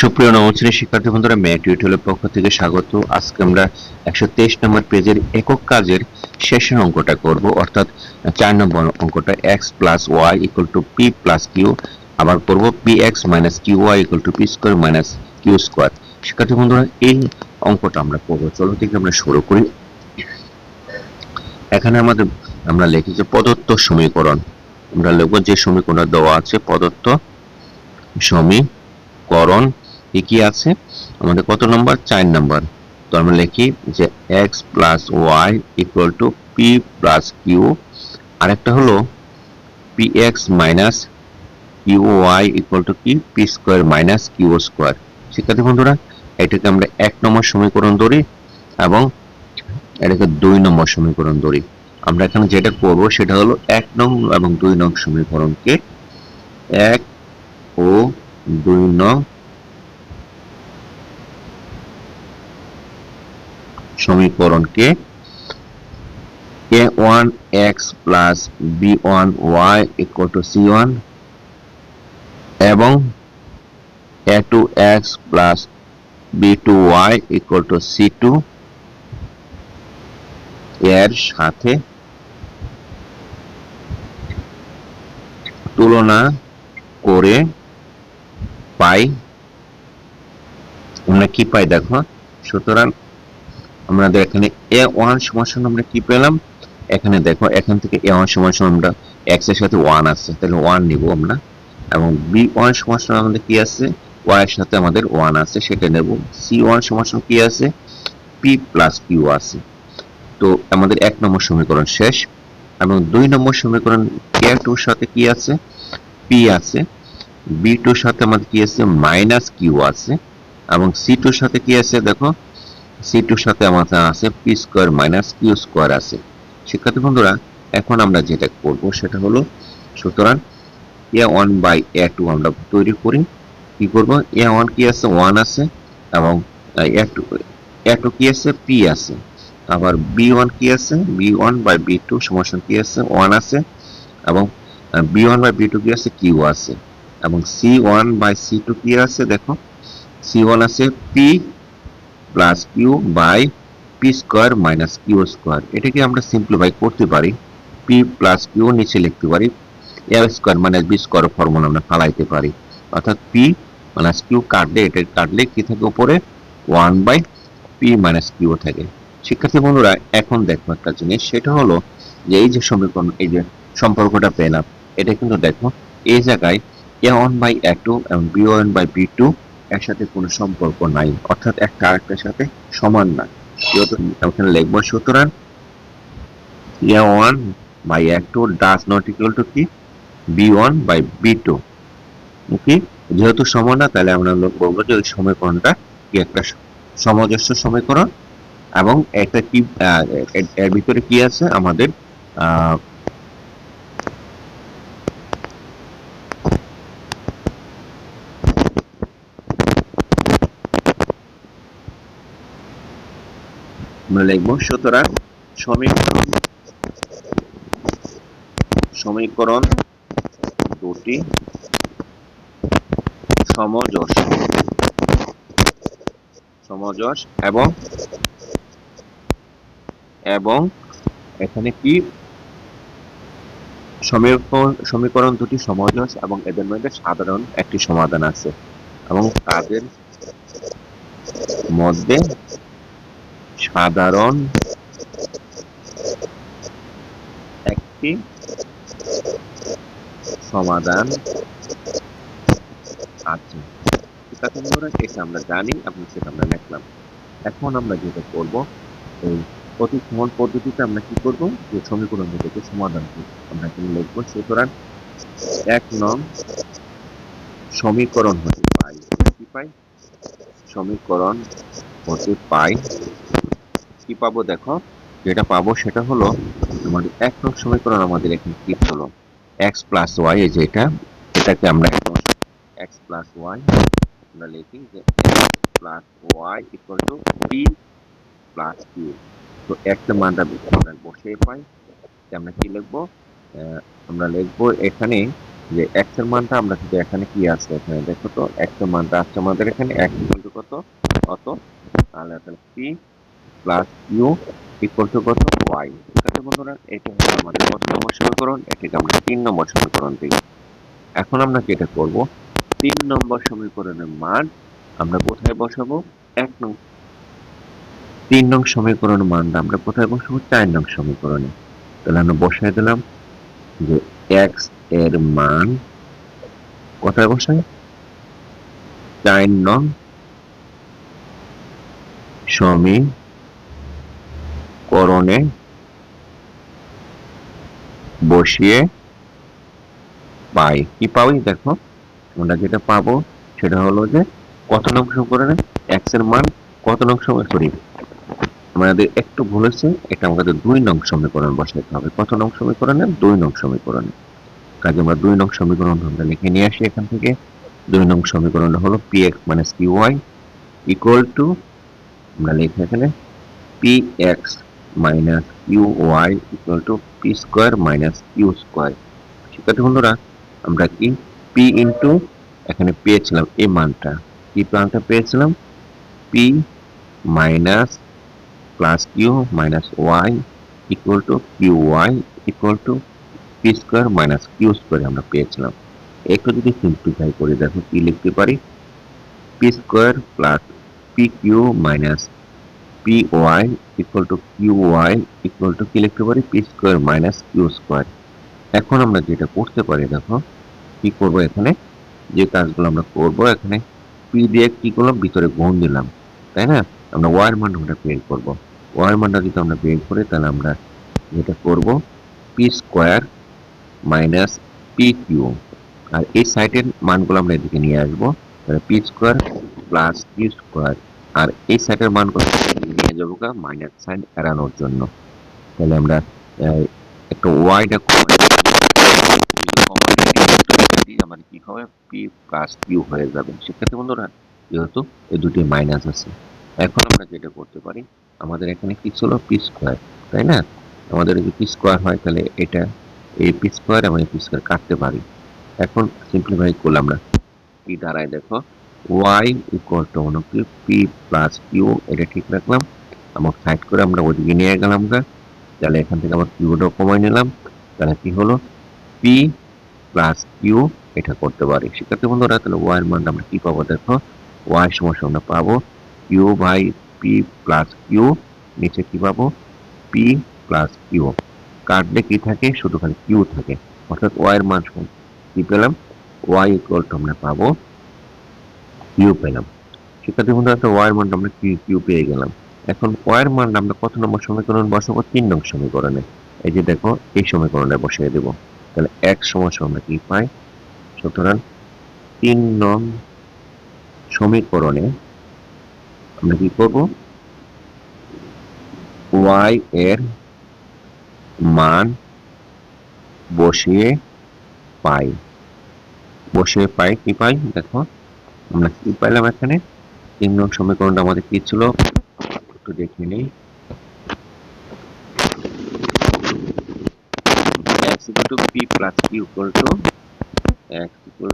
সুপ্রিয় শ্রেণির শিক্ষার্থী বন্ধুরা ম্যাট টিউটোরিয়ালের পক্ষ থেকে স্বাগত। আজকে আমরা একশো তেইশ নম্বর পেজের একক কাজের শেষের অঙ্কটা করব। অর্থাৎ চার নম্বর অঙ্কটা X plus Y equal to P plus Q আবার করব P X minus Q Y equal to P square minus Q square শিক্ষার্থী বন্ধুরা, এই অঙ্কটা আমরা করব। চলো থেকে আমরা শুরু করি। এখানে আমাদের, আমরা লিখি যে প্রদত্ত সমীকরণ। আমরা লিখব যে সমীকরণ দেওয়া আছে, প্রদত্ত সমীকরণ কি কি আছে? আমাদের কত নম্বর? চার নম্বর। তো আমরা লিখি যে X plus Y equal to P plus Q আরেকটা হলো P X minus Q Y equal to কি P square minus Q square শিক্ষার্থী বন্ধুরা, এটাকে আমরা এক নম্বর সমীকরণ ধরি এবং এটাকে দুই নম্বর সমীকরণ ধরি। আমরা এখানে যেটা করব সেটা হলো এক নং এবং দুই নং সমীকরণকে এক ও দুই নং সমীকরণকে A one X plus B one Y equal to C one এবং A two X plus B two Y equal to C two এর সাথে তুলনা করে পাই। আমরা কি পাই দেখো? সুতরাং আমাদের এখানে এ ওয়ান সমান আমরা কি পেলাম? এখানে দেখো, এখান থেকে এ ওয়ান সমান আমরা এক্সের সাথে ওয়ান আছে, তাহলে ওয়ান নিব আমরা। এবং বি ওয়ান সমান আমাদের কি আছে? ওয়াই এর সাথে আমাদের ওয়ান আছে, সেটা নেব। সি ওয়ান সমান কি আছে? পি প্লাস কিউ আছে। তো আমাদের এক নম্বর সমীকরণ শেষ। এবং দুই নম্বর সমীকরণ কে টুর সাথে কি আছে? পি আছে। বি টুর সাথে আমাদের কি আছে? মাইনাস কিউ আছে। এবং সি টুর সাথে কি আছে? দেখো সি টুর সাথে আমাদের আছে P square minus Q square আছে। শিক্ষার্থী বন্ধুরা, এখন আমরা যেটা করব সেটা হলো, সুতরাং A one by A two আমরা তৈরি করি। কি করব? এ ওয়ান কি আছে? ওয়ান আছে এবং এ টু এ টু কি আছে? পি আছে। আবার বি ওয়ান কি আছে? B one by B two সমস্যা কি আছে? ওয়ান আছে এবং B one by B two কি আছে? কিউ আছে। এবং C one by C two কি আছে? দেখো সি ওয়ান আছে P plus Q by P square minus Q square এটাকে আমরা সিম্পলিফাই করতে পারি। পি প্লাস কিউ নিচে লিখতে পারি। A square minus B square formula আমরা ফালাইতে পারি। অর্থাৎ পি মাইনাস কিউ কাটলে, এটা কাটলে কি থাকে উপরে? One by P minus Q থাকে। শিক্ষার্থী বন্ধুরা, এখন দেখো একটা জিনিস। সেটা হলো যে এই যে সমীকরণ, এই যে সম্পর্কটা পেলাম, এটা কিন্তু দেখো, এই জায়গায় A one by A two এবং B one by B two এর সাথে কোনো সম্পর্ক নাই, অর্থাৎ একটা আরেকটার সাথে সমান না। যেহেতু এখানে লিখব, সুতরাং A one by A two does not equal to কি? B one by B two okay যেহেতু সমান না, তাহলে আমরা বলব যে ওই সমীকরণটা কি একটা সমজস্ব সমীকরণ এবং এটা কি এর ভিতরে কি আছে? আমাদের আমরা লিখব, সুতরাং সমীকরণ সমীকরণ দুটি সমজস সমজস এবং এবং এখানে কি? সমীকরণ সমীকরণ দুটি সমজস এবং এদের মধ্যে সাধারণ একটি সমাধান আছে এবং তাদের মধ্যে সাধারণ একটি সমাধান আছে। এটা আমরা জানি সেটা আমরা এখন আমরা যেটা করব, এই প্রতিসমান পদ্ধতিতে আমরা কি করব? যে সমীকরণ দুটোকে সমাধান করব। আমরা এখানে লিখব, সুতরাং এক নং সমীকরণ হতে পাই। কি পাই? সমীকরণ হতে পাই। কি পাবো দেখো? যেটা পাবো সেটা হলো আমাদের এক নং সমীকরণ আমাদের এখানে কি হলো? এক্স প্লাস ওয়াই এই যে এটা, এটাকে আমরা এক্স প্লাস ওয়াই আমরা লিখি যে plus Y equal to P plus Q তো একটা মানটা আমরা বসিয়ে পাই। আমরা কি লিখব? আমরা লিখব এখানে যে x এর মানটা আমরা কিন্তু এখানে কি আছে? এখানে দেখো তো, x এর মানটা আছে আমাদের এখানে, x কত? কত? তাহলে p plus q equal to কত? y ঠিক আছে বন্ধুরা, এটা হলো আমাদের কত নম্বর সমীকরণ, এটাকে আমরা তিন নম্বর সমীকরণ দিই। এখন আমরা যেটা করব? তিন নম্বর সমীকরণের মান আমরা কোথায় বসাবো? এক নং তিন নং সমীকরণ মানটা আমরা কোথায় বসাবো? চার নং সমীকরণে। তাহলে আমরা বসাই দিলাম যে x এর মান কোথায় বসাই? চার নং সমীকরণে। বসিয়ে পাই। কি পাই দেখো, আমরা যেটা পাবো সেটা হলো যে কত নং সমীকরণে x এর মান কত নং সময় সরি আমাদের একটু ভুল হয়েছে এটা আমাদের দুই নং সমীকরণ বসাইতে হবে। কত নং সমীকরণে? দুই নং সমীকরণে। কাজে আমরা দুই নং সমীকরণ আমরা লিখে নিয়ে আসি এখান থেকে। দুই নং সমীকরণ হলো P X minus Q Y equal to আমরা লিখে এখানে P X minus Q Y equal to P square minus Q square শিক্ষার্থী বন্ধুরা? আমরা কি পি ইন্টু এখানে পেয়েছিলাম এই মানটা। কি মানটা পেয়েছিলাম? P minus plus Q minus Y equal to Q Y equal to P square minus Q square আমরা পেয়েছিলাম। একটু যদি সিম্পলিফাই করে দেখো কি লিখতে পারি? P square plus P Q minus P Y equal to Q Y equal to কি লিখতে পারি P square minus Q square এখন আমরা যেটা করতে পারি, দেখো, কি করব এখানে? যে কাজগুলো আমরা করব এখানে পি দিয়ে কি করলাম? ভিতরে গুণ দিলাম, তাই না? আমরা ওয়ার মান আমরা বের করব। ওয়ার মানটা যদি আমরা বের করি, তাহলে আমরা যেটা করব? P square minus P Q আর এই সাইডের মানগুলো আমরা এদিকে নিয়ে আসব। তাহলে P square plus Q square আর এই সাইডের মানগুলো নিয়ে যাব মাইনাস সাইন এড়ানোর জন্য। তাহলে আমরা একটু ওয়াইটা আমার কি হবে? পি প্লাস কিউ হয়ে যাবে। সেক্ষেত্রে বন্ধুরা, যেহেতু এই দুটি মাইনাস আছে, এখন আমরা যেটা করতে পারি, আমাদের এখানে কি ছিল? পি স্কোয়ার তাই না? আমাদের যদি পি স্কোয়ার হয়, তাহলে এটা, এই পি স্কোয়ার এই পি স্কোয়ার কাটতে পারি। এখন সিম্পলিফাই করলাম আমরা। কি দাঁড়ায় দেখো। ওয়াই ইকুয়াল টু মনে কি পি প্লাস কিউ এটা ঠিক রাখলাম। আমার সাইড করে আমরা ওদিকে নিয়ে গেলাম আমরা তাহলে এখান থেকে আবার কিউটাও কমাই নিলাম। তাহলে কি হলো? পি প্লাস কিউ এটা করতে পারি। শিক্ষার্থী বন্ধুরা, তাহলে ওয়াই এর মানটা আমরা কি পাবো দেখো? ওয়াই সমস্যা আমরা পাবো Q by P plus Q নিচে কি পাবো? পি প্লাস কিউ কাটলে কি থাকে? শুধু খালি কিউ থাকে। অর্থাৎ ওয়াই এর মান কি পেলাম? ওয়াই ইকুয়াল টু আমরা পাবো কিউ পেলাম। শিক্ষার্থী বন্ধুরা তো ওয়াই এর মানটা আমরা কিউ কিউ পেয়ে গেলাম। এখন ওয়াই এর মানটা আমরা কত নম্বর সমীকরণ বসাবো? তিন নং সমীকরণে। এই যে দেখো, এই সমীকরণে বসিয়ে দেব। তাহলে এক সমস্যা আমরা কি পাই? সুতরাং তিন নং সমীকরণে আমরা কি করব? ওয়াই এর মান বসিয়ে পাই। বসিয়ে পাই, কি পাই? দেখো আমরা কি পাইলাম এখানে? তিন নং সমীকরণটা আমাদের কি ছিল? একটু দেখে নিই। X p q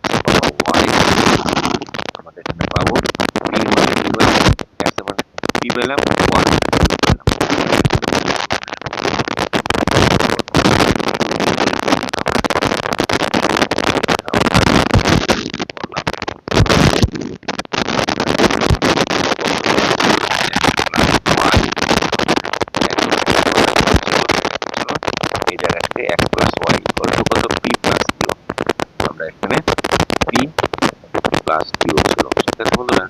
x আমাদের এখানে পাবো p মানে কি হলো s এর মানে p পেলাম 1 পেলাম এই জায়গা থেকে x plus Y equal to কত p প্লাস কিউ আমরা এখানে p প্লাস কিউ ছিল সেটা বন্ধুরা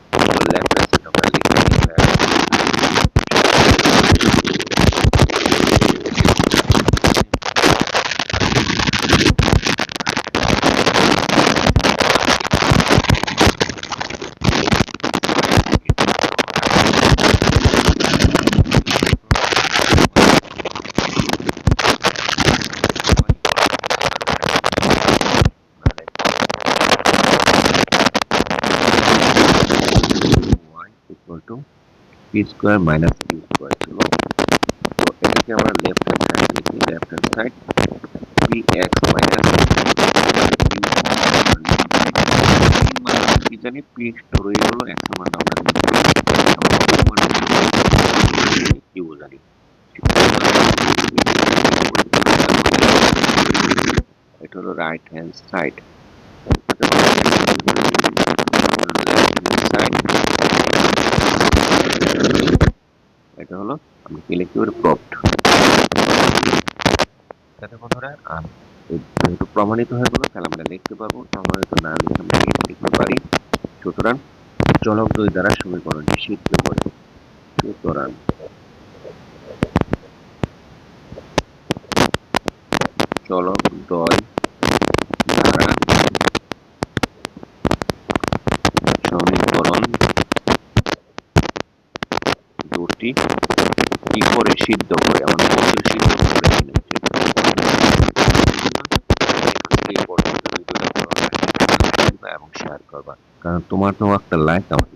লেফট হ্যান্ড সাইড আমরা লিখে নিই two P square minus Q square ছিল তো এটাকে আমরা লেফট হ্যান্ড সাইড লিখি left hand side P X minus জানি পি রয়ে গেল এক্সের মান আমরা এটা হলো রাইট হ্যান্ড সাইড এটা হলো আমরা কি লিখতে পারি প্রপড তাহলে বন্ধুরা আর যেহেতু প্রমাণিত হয়ে গেল তাহলে আমরা লিখতে পারব। প্রমাণিত না লিখে আমরা লিখতে পারি? সুতরাং চলক দুই দ্বারা সমীকরণটি শিখতে পারি সুতরাং চলক দ্বয় দ্বারা সমীকরণ দুটি কি করে সিদ্ধ করে আমার ফসল সিদ্ধ করে করবা এবং শেয়ার করবা কারণ তোমার তো একটা লাইক আমাকে